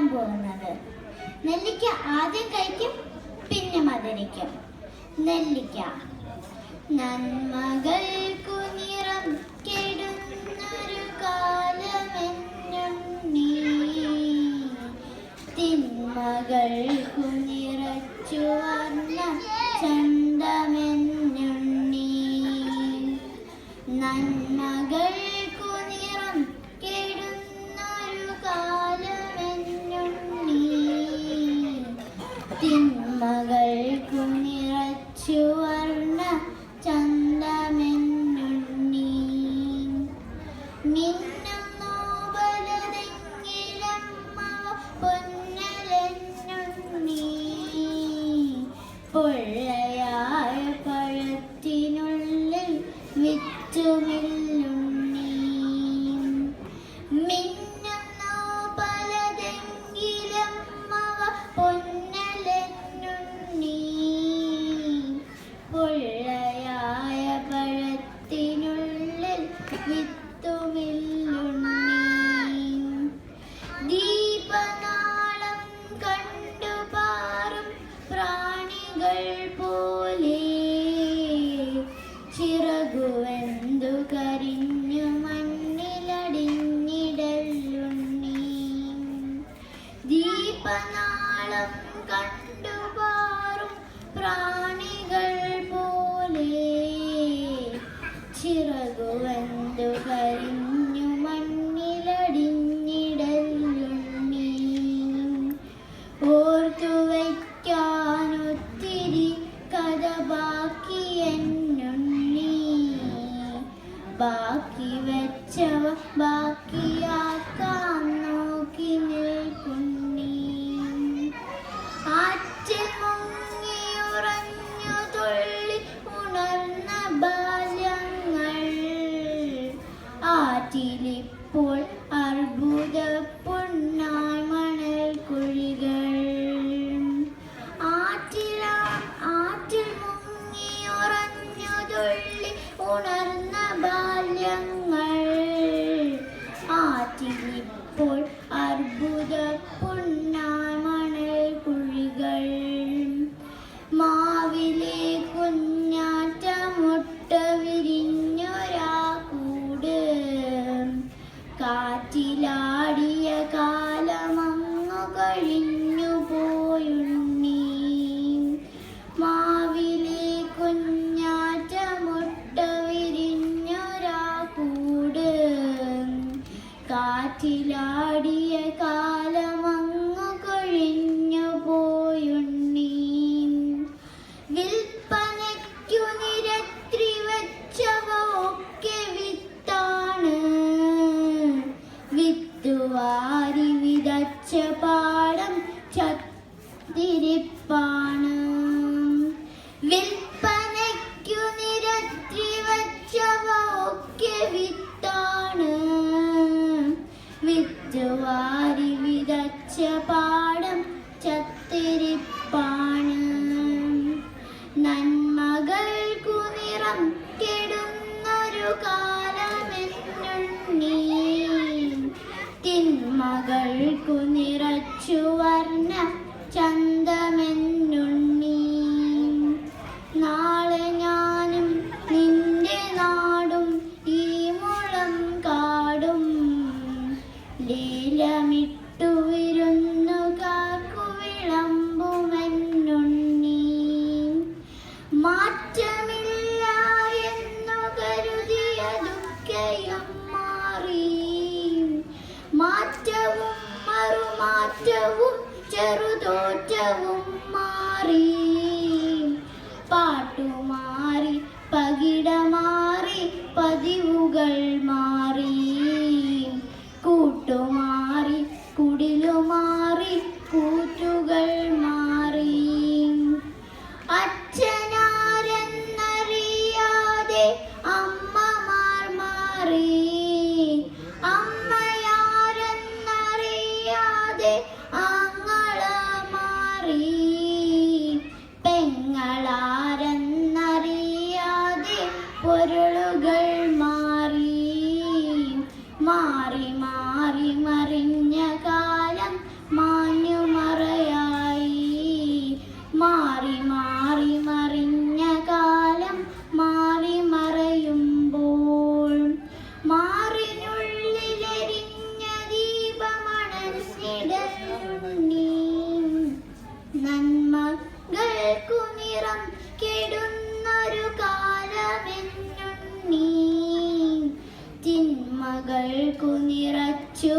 ഉണ്ടാക്കാൻ പോകുന്നത്. നെല്ലിക്ക ആദ്യം കഴിക്കും പിന്നെ മധുരിക്കും. നെല്ലിക്ക. നന്മകൾക്കു നിറം കെടുന്നൊരു കാലമെന്നുണ്ണി. തിന്മകൾക്കു നിറച്ചു വന്ന ചന്തമെന്നുണ്ണി നന്മ Minna. രഘുവന്തു കരിഞ്ഞു. ബാക്കി വെച്ചവ ബാക്കിയാക്കാൻ നോക്കി നിൽ ഞങ്ങൾ ആറ്റിലിപ്പോൾ അർബുദ പൊന്നാമണൽ കുഴികൾ. മാവിലെ കുഞ്ഞു കാറ്റിലാടിയ കാലമാ കാലം കെടുന്നൊരു കാലമെന്നുണ്ണി. തിന്മകൾക്കു നിറച്ചു വർണ ചന്തമെന്നുണ്ണി. നാളെ ഞാനും നിന്റെ നാടും ഈ മുളം കാടും. ലീലമിട്ടു വിരുന്നു ചെറുതോറ്റവും മാറി. തിങ്കളാ തിന്മകൾക്കു നിറച്ചു